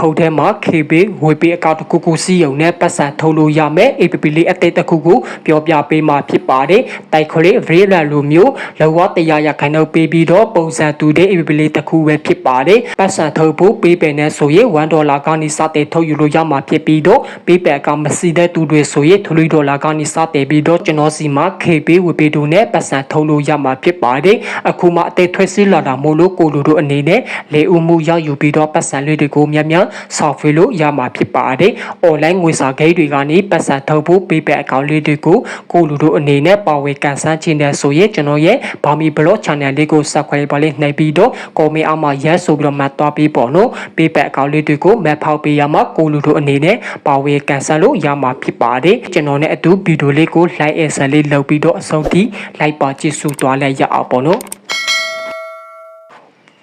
ဖုတ်ထဲမှာ KB ငွေပေးအကောင့်တစ်ခုခုစီးရုံနဲ့ပတ်စံထုတ်လို့ရမယ် APP လေးအသေးတစ်ခုခုပြောပြပေးမှာဖြစ်ပါတယ်တိုက်ခလေး Vrela လိုမျိုးလောကတရားရခိုင်နှုတ်ပေးပြီးတော့ပုံစံတူတဲ့ APP လေးတစ်ခုပဲဖြစ်ပါတယ်ပတ်စံထုတ်ဖို့ပေးပယ်နဲ့ဆိုရင်1ဒေါ်လာကနေစတဲ့ထုတ်ယူလို့ရမှာဖြစ်ပြီးတော့ပေးပယ်အကောင့်မစီတဲ့သူတွေဆိုရင်3ဒေါ်လာကနေစတဲ့ပြီးတော့ကျွန်တော်စီမှာ KB ဝေပေးတို့နဲ့ပတ်စံထုတ်လို့ရမှာဖြစ်ပါတယ်အခုမှအသေးထွက်စီလာတာမို့လို့ကိုလူတို့အနေနဲ့လေဦးမှုရောက်ယူပြီးတော့ပတ်စံလေးတွေကိုများများ software လို့ရမှာဖြစ်ပါတယ်။ online ငွေစာဂိတ်တွေကနေပတ်စံထုတ်ဖို့ PayPal account လေးတွေကိုကိုလူတို့အနေနဲ့ပါဝင်ကန်ဆန်းခြင်းတဲ့ဆိုရင်ကျွန်တော်ရဲ့ Bami Blog channel လေးကို subscribe ပါလေးနှိပ်ပြီးတော့ comment အောက်မှာ yes ဆိုပြီးတော့မှတ်သွားပြီးပေါ့နော်။ PayPal account လေးတွေကိုမဖောက်ပေးရမှာကိုလူတို့အနေနဲ့ပါဝင်ကန်ဆန်းလို့ရမှာဖြစ်ပါတယ်။ကျွန်တော်နဲ့အတူဗီဒီယိုလေးကို like and share လေးလုပ်ပြီးတော့အဆုံးထိ like ပါကြည့်စုသွားလိုက်ရအောင်ပေါ့နော်။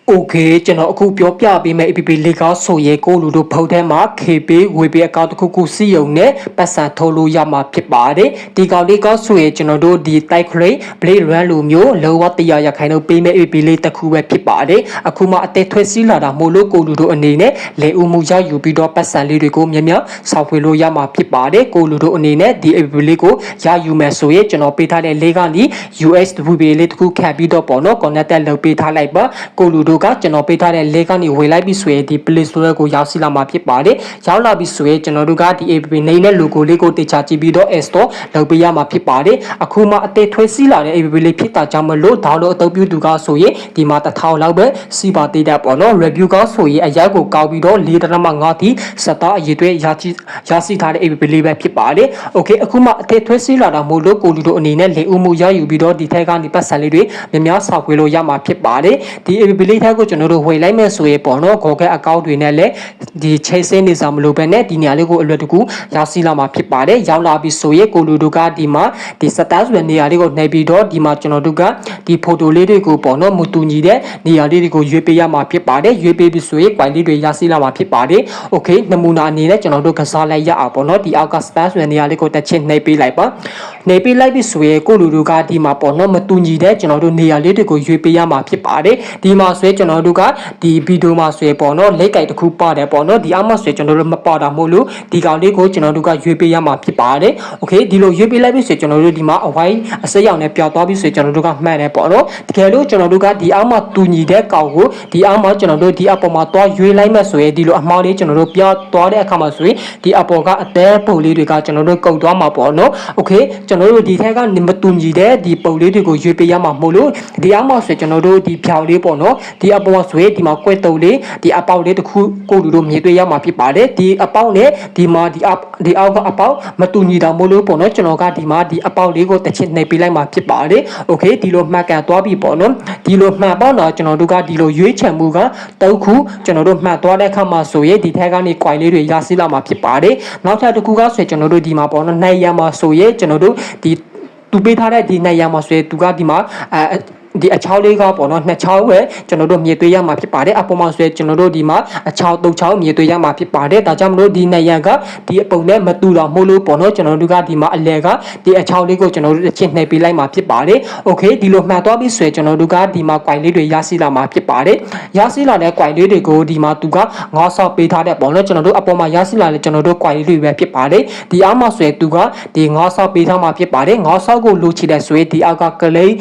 โอเคကျွန်တော်အခုပြောပြပေးမယ့် APP လေကားဆိုရဲကိုလူတို့ဖုတ်ထဲမှာ KP ဝေပေးအကောင့်တစ်ခုခုစီယုံနဲ့ပတ်စံထုတ်လို့ရမှာဖြစ်ပါတယ်ဒီကောင်လေးကောဆိုရဲကျွန်တော်တို့ဒီတိုက်ခရိ Blade Run လိုမျိုးလောဝတရားရခိုင်တို့ပေးမယ့် APP လေးတစ်ခုပဲဖြစ်ပါတယ်အခုမှအသေးထွက်စီလာတာမို့လို့ကိုလူတို့အနေနဲ့လေဦးမှုရယူပြီးတော့ပတ်စံလေးတွေကိုမြင်မြဆောက်ဖွေလို့ရမှာဖြစ်ပါတယ်ကိုလူတို့အနေနဲ့ဒီ APP လေးကိုရယူမယ်ဆိုရဲကျွန်တော်ပေးထားတဲ့လေးကညီ USWB လေးတစ်ခုခံပြီးတော့ပေါ့နော် connect လုပ်ပေးထားလိုက်ပါကိုလူတို့ကကျွန်တော်ပေးထားတဲ့ link ကနေဝေလိုက်ပြီးဆိုရင်ဒီ Play Store ကိုရောက်စီလာမှာဖြစ်ပါတယ်ရောက်လာပြီးဆိုရင်ကျွန်တော်တို့ကဒီ APP နေနဲ့ logo လေးကိုတေချာကြည့်ပြီးတော့ Store လုပ်ပေးရမှာဖြစ်ပါတယ်အခုမှအသေးထွေးစီလာတဲ့ APP လေးဖြစ်တာကြောင့်မလို့ဒါလို့အသုံးပြုသူကဆိုရင်ဒီမှာတစ်ထောင်လောက်ပဲစီပါသေးတဲ့ပေါ့နော် review ကဆိုရင်အရက်ကိုကောက်ပြီးတော့4.5ထိစတာအရေးတွေရရှိရရှိထားတဲ့ APP လေးပဲဖြစ်ပါတယ် okay အခုမှအသေးထွေးစီလာတာမို့လို့ကိုလူတို့အနေနဲ့လေဦးမှုရယူပြီးတော့ဒီထက်ကနေပတ်စံလေးတွေများများဆောက်ဝေလို့ရမှာဖြစ်ပါတယ်ဒီ APP လေးထက်ကိုကျွန်တော်တို့ဝေလိုက်မယ်ဆိုရင်ပေါ့နော် Google account တွေနဲ့လည်းဒီချိတ်ဆင်းနေစားမလို့ပဲနဲ့ဒီနေရာလေးကိုအလွယ်တကူရရှိလာမှာဖြစ်ပါတယ်ရောက်လာပြီဆိုရင်ကိုလူတို့ကဒီမှာဒီ status ရဲ့နေရာလေးကိုနှိပ်ပြီးတော့ဒီမှာကျွန်တော်တို့ကဒီ photo လေးတွေကိုပေါ့နော်မတူညီတဲ့နေရာလေးတွေကိုရွေးပေးရမှာဖြစ်ပါတယ်ရွေးပေးပြီဆိုရင် quality လေးတွေရရှိလာမှာဖြစ်ပါတယ် okay နမူနာအနေနဲ့ကျွန်တော်တို့ကစားလိုက်ရအောင်ပေါ့နော်ဒီအောက်က status ရဲ့နေရာလေးကိုတစ်ချက်နှိပ်ပေးလိုက်ပါ နှိပ်ပေးလိုက်ပြီဆိုရင်ကိုလူတို့ကဒီမှာပေါ့နော်မတူညီတဲ့ကျွန်တော်တို့နေရာလေးတွေကိုရွေးပေးရမှာဖြစ်ပါတယ်ဒီမှာဆိုရင်ကျွန်တော်တို့ကဒီဗီဒီယိုမှာဆိုရင်ပေါ့နော်လက်ကြိုက်တစ်ခုပါတယ်ပေါ့နော်ဒီအောက်မှာဆိုရင်ကျွန်တော်တို့မပါတာမို့လို့ဒီကောင်လေးကိုကျွန်တော်တို့ကရွေးပေးရမှာဖြစ်ပါတယ်โอเคဒီလိုရွေးပေးလိုက်ပြီဆိုရင်ကျွန်တော်တို့ဒီမှာအဝိုင်းအစိမ်းရောင်နဲ့ပျောက်သွားပြီဆိုရင်ကျွန်တော်တို့ကမှန်တယ်ပေါ့နော်တကယ်လို့ကျွန်တော်တို့ကဒီအောက်မှာတူညီတဲ့ကောင်ကိုဒီအောက်မှာကျွန်တော်တို့ဒီအပေါ်မှာသွားရွေးလိုက်မှဆိုရင်ဒီလိုအမှားလေးကျွန်တော်တို့ပြသွားတဲ့အခါမှာဆိုရင်ဒီအပေါ်ကအသေးပုံလေးတွေကကျွန်တော်တို့ကုတ်သွားမှာပေါ့နော်โอเคကျွန် တော်တို့ဒီထက်ကမတူညီတဲ့ဒီပုံလေးတွေကိုရွေးပေးရမှာမို့လို့ဒီအောက်မှာဆိုရင်ကျွန်တော်တို့ဒီဖြောင်လေးပေါ့နော်ဒီအပေါ်မှာဆိုရင်ဒီမှာကွက်တုံလေးဒီအပေါက်လေးတစ်ခုကိုလူတို့မြင်တွေ့ရမှာဖြစ်ပါတယ်ဒီအပေါက်နဲ့ဒီမှာဒီအဒီအောက်ကအပေါက်မတူညီတာမို့လို့ပေါ့နော်ကျွန်တော်ကဒီမှာဒီအပေါက်လေးကိုတစ်ချက်နှိပ်ပေးလိုက်မှာဖြစ်ပါတယ်โอเคဒီလိုမှတ်ကန်သွားပြီပေါ့နော်ဒီလိုမှတ်ပေါ့နော်ကျွန်တော်တို့ကဒီလိုရွေးချယ်မှုကတုတ်ခုကျွန်တော်တို့မှတ်သွားတဲ့အခါမှာဆိုရင်ဒီထက်ကနေ quai လေးတွေရရှိလာမှာဖြစ်ပါတယ်နောက်ထပ်တစ်ခုကဆိုရင်ကျွန်တော်တို့ဒီမှာပေါ့နော်နိုင်ရမှာဆိုရင်ကျွန်တော်တို့ ဒီသူပေးထားတဲ့ဒီနိုင်ရမှာဆိုရင်သူကဒီမှာအဲ ဒီအချောင်းလေးကပေါ့နော်နှစ်ချောင်းပဲကျွန်တော်တို့မြေသွေးရမှာဖြစ်ပါတယ်အပေါ်မှာဆိုရင်ကျွန်တော်တို့ဒီမှာအချောင်းသုံးချောင်းမြေသွေးရမှာဖြစ်ပါတယ်ဒါကြောင့်မလို့ဒီနှစ်ရံကဒီအပုံနဲ့မတူတော့မို့လို့ပေါ့နော်ကျွန်တော်တို့ကဒီမှာအလဲကဒီအချောင်းလေးကိုကျွန်တော်တို့ချင်းနှိပ်ပေးလိုက်မှာဖြစ်ပါတယ်โอเคဒီလိုမှန်သွားပြီဆိုရင်ကျွန်တော်တို့ကဒီမှာ quai လေးတွေရရှိလာမှာဖြစ်ပါတယ်ရရှိလာတဲ့ quai လေးတွေကိုဒီမှာသူကငါးဆောက်ပေးထားတဲ့ပေါ့နော်ကျွန်တော်တို့အပေါ်မှာရရှိလာတဲ့ကျွန်တော်တို့ quai လေးတွေပဲဖြစ်ပါတယ်ဒီအောက်မှာဆိုရင်သူကဒီငါးဆောက်ပေးထားမှာဖြစ်ပါတယ်ငါးဆောက်ကိုလိုချင်တဲ့ဆိုရင်ဒီအောက်ကကလေး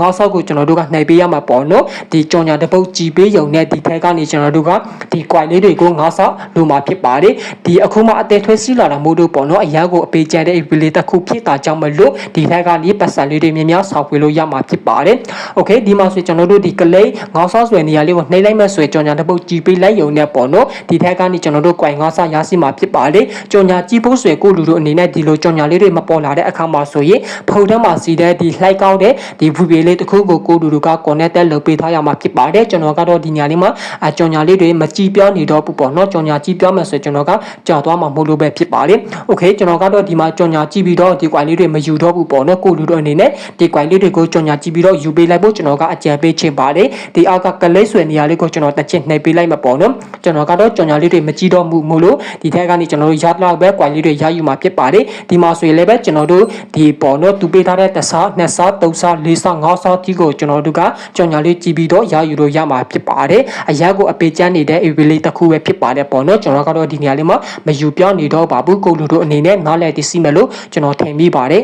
ငါးဆောက်ကိုကျွန်တော် ာ်တော်တို့ကနှိုက်ပေးရမှာပေါ့နော်ဒီကြော်ညာတပုတ်ကြည်ပေးယုံနဲ့ဒီထဲကနေကျွန်တော်တို့ကဒီ quite လေးတွေကိုငါးဆောက်လိုမှာဖြစ်ပါတယ်ဒီအခုမှအသေးထွေးစီလာတာမို့လို့ပေါ့နော်အရာကိုအပေကျန်တဲ့ village တစ်ခုဖြစ်တာကြောင့်မလို့ဒီထဲကနေပတ်စံလေးတွေများများဆောက်ပေးလို့ရမှာဖြစ်ပါတယ် okay ဒီမှာဆိုကျွန်တော်တို့ဒီကလေးငေါဆောက်ဆွဲနေရာလေးကိုနှိမ့်လိုက်မဲ့ဆွဲကြော်ညာတစ်ပုတ်ကြည်ပေးလိုက်ယုံနဲ့ပေါ့နော်ဒီထက်ကနေကျွန်တော်တို့ကွိုင်ငေါဆောက်ရရှိမှာဖြစ်ပါလေကြော်ညာကြည်ဖို့ဆွဲကိုလူတို့အနေနဲ့ဒီလိုကြော်ညာလေးတွေမပေါ်လာတဲ့အခါမှာဆိုရင်ဖုန်ထဲမှာစီတဲ့ဒီလှိုက်ကောင်းတဲ့ဒီဖူပြေလေးတစ်ခုကိုကိုကိုဒူဒူက connected လုပ်ပေးထားရမှာဖြစ်ပါတယ်ကျွန်တော်ကတော့ဒီညလေးမှာအကြော်ညာလေးတွေမကြည်ပြောနေတော့ဘူးပေါ့နော်ကြော်ညာကြည်ပြောမယ်ဆိုကျွန်တော်ကကြာသွားမှာမဟုတ်လို့ပဲဖြစ်ပါလေ okay ကျွန်တော်ကတော့ဒီမှာကြော်ညာကြည်ပြီးတော့ဒီ coin လေးတွေမယူတော့ဘူးပေါ့နော်ကိုဒူဒူအနေနဲ့ဒီ coin လေးတွေကိုကြော်ညာကြည်ပြီးတော့ယူပေးလိုက်ဖို့ကျွန်တော်ကအကြံပေးချင်ပါတယ်ဒီအောက်ကကလေးဆွေနေရာလေးကိုကျွန်တော်တစ်ချက်နှိပ်ပေးလိုက်မှာပေါ့နော်ကျွန်တော်ကတော့ကြော်ညာလေးတွေမကြည်တော့မှုမို့လို့ဒီထက်ကနေကျွန်တော်တို့ရတော့ပဲ coin လေးတွေရယူမှာဖြစ်ပါတယ်ဒီမှာဆိုရင်လည်းပဲကျွန်တော်တို့ဒီပေါ့နော်သူပေးထားတဲ့တစ်စားနှစ်စားသုံးစားလေးစားငါးစားတိကိုကိုကျွန်တော်တို့ကကြော်ညာလေးကြည့်ပြီးတော့ရယူလို့ရမှာဖြစ်ပါတယ်အရက်ကိုအပေချမ်းနေတဲ့ AB လေးတစ်ခုပဲဖြစ်ပါတယ်ပေါ့နော်ကျွန်တော်ကတော့ဒီနေရာလေးမှာမယူပြောင်းနေတော့ပါဘူးကိုလူတို့အနေနဲ့နားလည်သိစီမယ်လို့ကျွန်တော်ထင်မိပါတယ်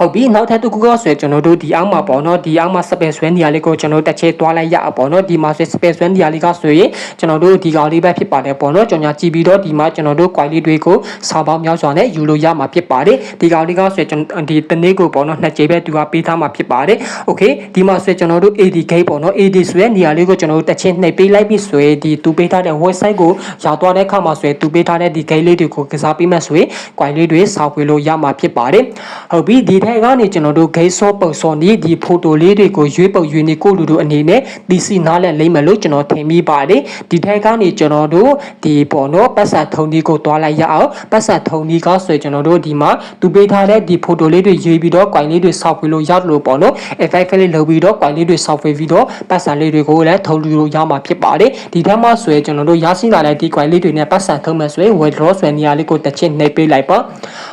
ဟုတ်ပြီနောက်ထပ်တစ်ခုကဆိုရင်ကျွန်တော်တို့ဒီအောက်မှာပေါ့နော်ဒီအောက်မှာစပယ်ဆွဲနေရာလေးကိုကျွန်တော်တက်ချဲသွားလိုက်ရအောင်ပေါ့နော်ဒီမှာဆိုစပယ်ဆွဲနေရာလေးကဆိုရင်ကျွန်တော်တို့ဒီကောင်လေးပဲဖြစ်ပါတယ်ပေါ့နော်ကျွန်တော်ကြည့်ပြီးတော့ဒီမှာကျွန်တော်တို့ quality တွေကိုစာပေါင်းများစွာနဲ့ယူလို့ရမှာဖြစ်ပါတယ်ဒီကောင်လေးကဆိုရင်ကျွန်တော်ဒီတနေ့ကိုပေါ့နော်နှစ်ကြိမ်ပဲသူကပေးထားမှာဖြစ်ပါတယ် okay ဒီမှာဆိုရင်ကျွန်တော်တို့ AD gate ပေါ့နော် AD ဆိုတဲ့နေရာလေးကိုကျွန်တော်တို့တက်ချဲနှိပ်ပေးလိုက်ပြီးဆိုရင်ဒီသူပေးထားတဲ့ website ကိုရောက်သွားတဲ့အခါမှာဆိုရင်သူပေးထားတဲ့ဒီ gate လေးတွေကိုကစားပေးမှဆိုရင် quality တွေစာပွေလို့ရမှာဖြစ်ပါတယ်ဟုတ်ပြီဒီထက်ကနေကျွန်တော်တို့ gate ဆော့ပုံစော်နေဒီ photo လေးတွေကိုရွေးပုံရွေးနေကိုလူတို့အနေနဲ့ PC နားလည်လိမ့်မယ်လို့ကျွန်တော်ထင်မိပါတယ်ဒီထက်ကနေကျွန်တော်တို့ဒီပေါ့နော်ပတ်စံထုံဒီကိုတွားလိုက်ရအောင်ပတ်စံထုံဒီကဆိုရင်ကျွန်တော်တို့ဒီမှာသူပေးထားတဲ့ဒီ photo လေးတွေရွေးပြီးတော့ quality လေးတွေစောက်ပေးလို့ရလို့ပေါ့နော် effect လေးလုပ်ပြီးတော့ quality လေးတွေစောက်ပေးပြီးတော့ပတ်စံလေးတွေကိုလည်းထုံလူလို့ရမှာဖြစ်ပါတယ်ဒီထက်မှဆိုရင်ကျွန်တော်တို့ရရှိလာတဲ့ဒီ quality လေးတွေနဲ့ပတ်စံထုံမယ်ဆိုရင် withdraw ဆိုတဲ့နေရာလေးကိုတစ်ချက်နှိပ်ပေးလိုက်ပါ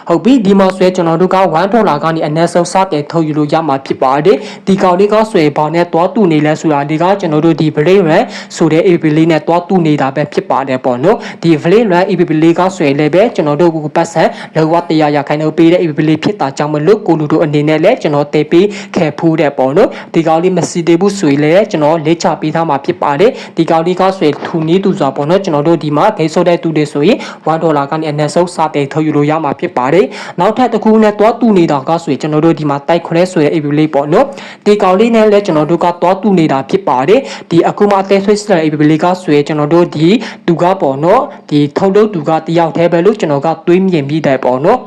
ဟုတ်ပြီဒီမှာဆိုရင်ကျွန်တော်တို့က1ဒေါ်လာကနေအနည်းဆုံးစတင်ထုတ်ယူလို့ရမှာဖြစ်ပါတယ်ဒီကောင်လေးကဆိုရင်ဘာနဲ့သွားတူနေလဲဆိုတာဒီကကျွန်တော်တို့ဒီ blade run ဆိုတဲ့ AP လေးနဲ့သွားတူနေတာပဲဖြစ်ပါတယ်ပေါ့နော်ဒီ blade run AP လေးကဆိုရင်လည်းပဲကျွန်တော်တို့ကပတ်စံလောကတရားရခိုင်နှုန်းပေးတဲ့ AP လေးဖြစ်တာကြောင့်မလို့ကိုလူတို့အနေနဲ့လည်းကျွန်တော်တေးပေးခဲ့ဖူးတဲ့ပေါ့နော်ဒီကောင်လေးမစီသေးဘူးဆိုရင်လည်းကျွန်တော်လေ့ချပေးထားမှာဖြစ်ပါတယ်ဒီကောင်လေးကဆိုရင်ထူနေသူစွာပေါ့နော်ကျွန်တော်တို့ဒီမှာဂိတ်ဆိုတဲ့သူတွေဆိုရင်1ဒေါ်လာကနေအနည်းဆုံးစတဲ့ထုတ်ယူလို့ရမှာဖြစ်ပါတယ်နောက်ထပ်တစ်ခုနဲ့သွားတူနေတာကဆိုရင်ကျွန်တော်တို့ဒီမှာတိုက်ခွဲဆိုတဲ့ AP လေးပေါ့နော်ဒီကောင်လေးနဲ့လည်းကျွန်တော်တို့ကသွားတူနေတာဖြစ်ပါတယ်ဒီအခုမှအသေးဆွေးစတဲ့ AP လေးကဆိုရင်ကျွန်တော်တို့ဒီသူကပေါ့နော်ဒီထုတ်လို့သူကတယောက်တည်းပဲလို့ကျွန်တော်ကတွေးမြင်ပြီးတယ်ပေါ့နော်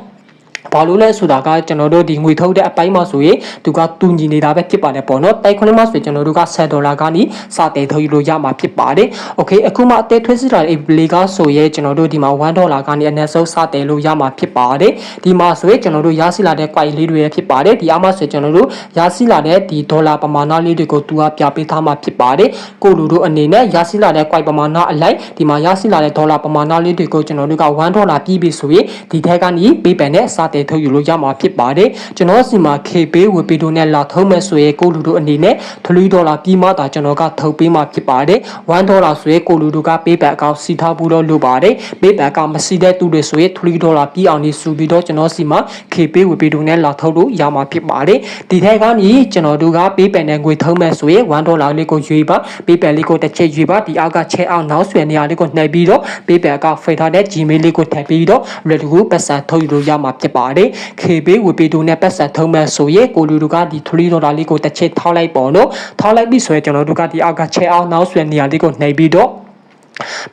ဘာလို့လဲဆိုတာကကျွန်တော်တို့ဒီငွေထုတ်တဲ့အပိုင်းမှာဆိုရင်သူကတူညီနေတာပဲဖြစ်ပါတယ်ပေါ့နော်တိုက်ခွန်းမှာဆိုရင်ကျွန်တော်တို့က10ဒေါ်လာကနေစတဲ့ထုတ်ယူလို့ရမှာဖြစ်ပါတယ်โอเคအခုမှအသေးထွေးစစ်တာအေဘလီကဆိုရင်ကျွန်တော်တို့ဒီမှာ1ဒေါ်လာကနေအနည်းဆုံးစတဲ့လို့ရမှာဖြစ်ပါတယ်ဒီမှာဆိုရင်ကျွန်တော်တို့ရရှိလာတဲ့ quite လေးတွေဖြစ်ပါတယ်ဒီအမှဆိုရင်ကျွန်တော်တို့ရရှိလာတဲ့ဒီဒေါ်လာပမာဏလေးတွေကိုသူကပြပေးထားမှာဖြစ်ပါတယ်ကိုလူတို့အနေနဲ့ရရှိလာတဲ့ quite ပမာဏအလိုက်ဒီမှာရရှိလာတဲ့ဒေါ်လာပမာဏလေးတွေကိုကျွန်တော်တို့က1ဒေါ်လာပြီးပြီဆိုရင်ဒီထက်ကနေ PayPal နဲ့စတဲ့ ထုတ်ယူလို့ရမှာဖြစ်ပါတယ်ကျွန်တော်စီမှာ KP ဝယ်ပေးတို့နဲ့လာထုံးမဲ့ဆိုရင်ကိုလူတို့အနေနဲ့3ဒေါ်လာပြီးမှသာကျွန်တော်ကထုတ်ပေးမှာဖြစ်ပါတယ်1ဒေါ်လာဆိုရင်ကိုလူတို့က PayPal အကောင့်စီထားဖို့တော့လိုပါတယ် PayPal အကောင့်မစီတဲ့သူတွေဆိုရင်3ဒေါ်လာပြီးအောင်နေစုပြီးတော့ကျွန်တော်စီမှာ KP ဝယ်ပေးတို့နဲ့လာထုတ်လို့ရမှာဖြစ်ပါတယ်ဒီထက်ကနေကျွန်တော်တို့က PayPal နဲ့ငွေထုံးမဲ့ဆိုရင်1ဒေါ်လာလေးကိုရွေးပါ PayPal လေးကိုတစ်ချက်ရွေးပါဒီအောက်ကချက်အောင်နောက်ဆွဲနေရာလေးကိုနှိပ်ပြီးတော့ PayPal အကောင့်ဖိထားတဲ့ Gmail လေးကိုထည့်ပြီးတော့ ready ကိုပတ်စံထုတ်ယူလို့ရမှာဖြစ်ပါတယ် KB ဝေပီတိုနဲ့ပတ်စံထုံးမဲ့ဆိုရင်ကိုလူတို့ကဒီ3ဒေါ်လာလေးကိုတစ်ချက်ထောက်လိုက်ပေါ့နော်ထောက်လိုက်ပြီဆိုရင်ကျွန်တော်တို့ကဒီအောက်ကချက်အောင်နောက်ဆွဲနေရာလေးကိုနှိပ်ပြီးတော့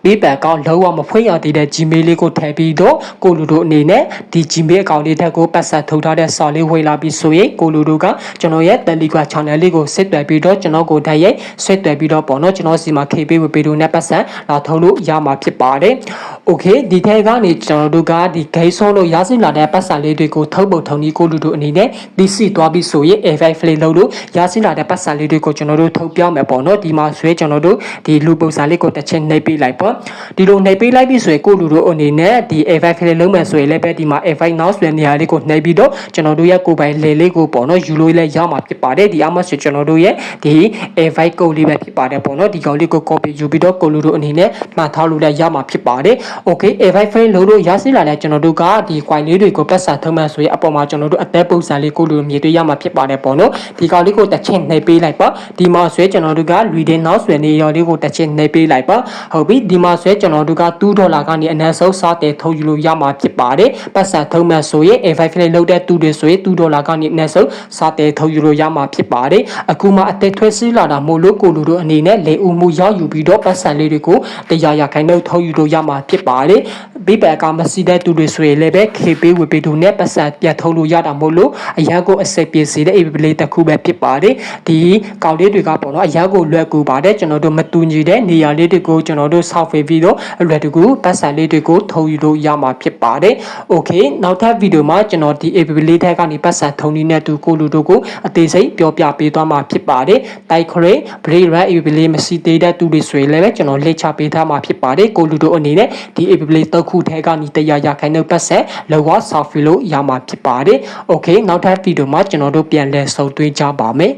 ပေးပန်ကောင်းလုံးဝမဖွင့်ရသေးတဲ့ Gmail လေးကိုထည့်ပြီးတော့ကိုလူတို့အနေနဲ့ဒီ Gmail အကောင့်လေးထက်ကိုပတ်ဆက်ထုတ်ထားတဲ့စာလေးဝေလာပြီးဆိုရင်ကိုလူတို့ကကျွန်တော်ရဲ့ Telegram channel လေးကိုဆက်သွယ်ပြီးတော့ကျွန်တော်ကိုတိုက်ရိုက်ဆက်သွယ်ပြီးတော့ပေါ့နော်ကျွန်တော်စီမှာ KB ဝေပေးလို့နဲ့ပတ်ဆက်လာထုတ်လို့ရမှာဖြစ်ပါတယ်။ Okay ဒီထဲကနေကျွန်တော်တို့ကဒီ gate ဆောလို့ရရှိလာတဲ့ပတ်စံလေးတွေကိုထုတ်ပုတ်ထုံဒီကိုလူတို့အနေနဲ့ဒီစီသွားပြီးဆိုရင် A5 flay လို့လို့ရရှိလာတဲ့ပတ်စံလေးတွေကိုကျွန်တော်တို့ထုတ်ပြောင်းမယ်ပေါ့နော်ဒီမှာဆွဲကျွန်တော်တို့ဒီလူပုံစံလေးကိုတစ်ချက်နှိပ်ပေးလိုက်ပေါ့ဒီလိုနှိပ်ပေးလိုက်ပြီးဆိုရင်ကိုလူတို့အနေနဲ့ဒီ A5 flay လုံးမယ်ဆိုရင်လည်းပဲဒီမှာ A5 နောက်ဆွဲနေရာလေးကိုနှိပ်ပြီးတော့ကျွန်တော်တို့ရဲ့ကိုယ်ပိုင်လေလေးကိုပေါ့နော်ယူလို့လည်းရမှာဖြစ်ပါတယ်ဒီအမှဆိုကျွန်တော်တို့ရဲ့ဒီ A5 ကုတ်လေးပဲဖြစ်ပါတယ်ပေါ့နော်ဒီကောင်လေးကို copy ယူပြီးတော့ကိုလူတို့အနေနဲ့မှတ်ထားလို့လည်းရမှာဖြစ်ပါတယ် okay A5 frame လို့လို့ရရှိလာတဲ့ကျွန်တော်တို့ကဒီ coin လေးတွေကိုပတ်စာထုံးမှဆိုရင်အပေါ်မှာကျွန်တော်တို့အသက်ပုံစံလေးကိုလိုမြည်တွေ့ရမှာဖြစ်ပါတယ်ပေါ့နော်ဒီကောင်လေးကိုတစ်ချက်နှိပ်ပေးလိုက်ပါဒီမှာဆွဲကျွန်တော်တို့က reading နောက်ဆွဲနေရော်လေးကိုတစ်ချက်နှိပ်ပေးလိုက်ပါဟုတ်ပြီဒီမှာဆွဲကျွန်တော်တို့က2ဒေါ်လာကနေအနည်းဆုံးစားတဲ့ထုတ်ယူလို့ရမှာဖြစ်ပါတယ်ပတ်စာထုံးမှဆိုရင် A5 frame လောက်တဲ့သူတွေဆိုရင်2ဒေါ်လာကနေအနည်းဆုံးစားတဲ့ထုတ်ယူလို့ရမှာဖြစ်ပါတယ်အခုမှအသက်ထွဲစီးလာတာမို့လို့ကိုလူတို့အနေနဲ့လေဦးမှုရောက်ယူပြီးတော့ပတ်စံလေးတွေကိုတရားရခိုင်နှုတ်ထုတ်ယူလို့ရမှာဖြစ်ပါတယ် ဘေးပယ်ကမရှိတဲ့သူတွေဆိုရင်လည်းပဲ KP ဝေပေသူနဲ့ပတ်စံပြတ်ထုတ်လို့ရတာမို့လို့အရန်ကိုအဆက်ပြေစေတဲ့ APP လေးတစ်ခုပဲဖြစ်ပါတယ်ဒီကောက်လေးတွေကပေါ့နော်အရန်ကိုလွယ်ကူပါတယ်ကျွန်တော်တို့မတူညီတဲ့နေရာလေးတွေကိုကျွန်တော်တို့ software ပြီးတော့အလွယ်တကူပတ်စံလေးတွေကိုထုတ်ယူလို့ရမှာဖြစ်ပါတယ် okay နောက်ထပ်ဗီဒီယိုမှာကျွန်တော်ဒီ APP လေးထက်ကနေပတ်စံထုံနည်းနဲ့သူကိုလူတို့ကိုအသေးစိတ်ပြောပြပေးသွားမှာဖြစ်ပါတယ်တိုက်ခရိဘရိရ APP လေးမရှိသေးတဲ့သူတွေဆိုရင်လည်းကျွန်တော်လေ့ချပေးထားမှာဖြစ်ပါတယ်ကိုလူတို့အနေနဲ့ဒီ APP လေးတော့ခုထဲကနေတရားရခိုင်နှုတ်ပတ်ဆက်လောကဆောက်ဖီလို့ရမှာဖြစ်ပါတယ်။ Okay နောက်ထပ်ဗီဒီယိုမှာကျွန်တော်တို့ပြန်လည်ဆုံတွေ့ကြပါမယ်။